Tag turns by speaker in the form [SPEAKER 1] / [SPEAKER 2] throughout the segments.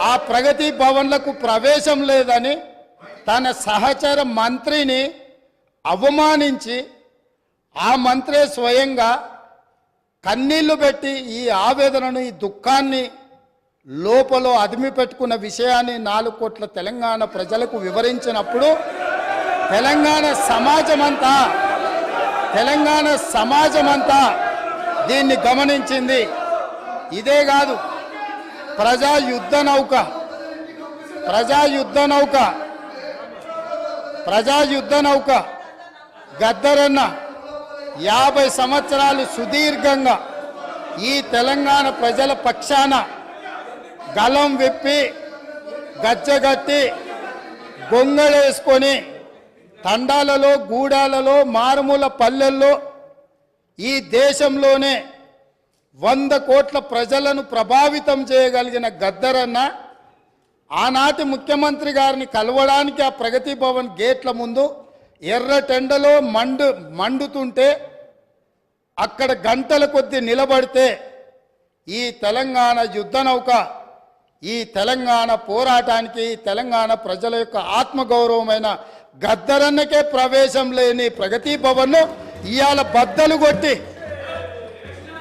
[SPEAKER 1] ఆ ప్రగతి భవన్లకు ప్రవేశం లేదని తన సహచర మంత్రిని అవమానించి ఆ మంత్రే స్వయంగా కన్నీళ్ళు పెట్టి ఈ ఆవేదనను ఈ దుఃఖాన్ని లోపల అదిమి పెట్టుకున్న విషయాన్ని నాలుగు కోట్ల తెలంగాణ ప్రజలకు వివరించినప్పుడు తెలంగాణ సమాజమంతా తెలంగాణ సమాజమంతా దీన్ని గమనించింది. ఇదే కాదు ప్రజా యుద్ధ నౌక. ప్రజా యుద్ధ నౌక. ప్రజా యుద్ధ నౌక. గద్దరన్న యాభై సంవత్సరాలు సుదీర్ఘంగా ఈ తెలంగాణ ప్రజల పక్షాన గలం విప్పి గచ్చగట్టి గొంగళేసుకొని తండాలలో గూడాలలో మారుమూల పల్లెల్లో ఈ దేశంలోనే వంద కోట్ల ప్రజలను ప్రభావితం చేయగలిగిన గద్దరన్న ఆనాటి ముఖ్యమంత్రి గారిని కలవడానికి ఆ ప్రగతి భవన్ గేట్ల ముందు ఎర్రటెండలో మండు మండుతుంటే అక్కడ గంటల కొద్ది నిలబడితే ఈ తెలంగాణ యుద్ధ నౌక ఈ తెలంగాణ పోరాటానికి తెలంగాణ ప్రజల యొక్క ఆత్మగౌరవమైన గద్దరన్నకే ప్రవేశం లేని ప్రగతి భవన్ను ఇవాళ బద్దలు కొట్టి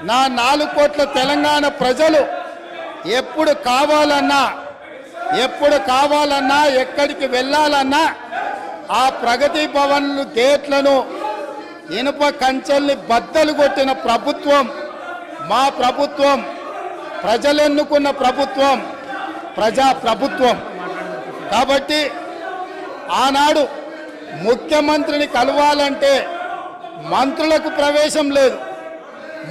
[SPEAKER 1] నా నాలుగు కోట్ల తెలంగాణ ప్రజలు ఎప్పుడు కావాలన్నా ఎప్పుడు కావాలన్నా ఎక్కడికి వెళ్ళాలన్నా ఆ ప్రగతి భవన్లు గేట్లను ఇనుప కంచెల్ని బద్దలు కొట్టిన ప్రభుత్వం మా ప్రభుత్వం ప్రజలెన్నుకున్న ప్రభుత్వం ప్రజా ప్రభుత్వం. కాబట్టి ఆనాడు ముఖ్యమంత్రిని కలవాలంటే మంత్రులకు ప్రవేశం లేదు.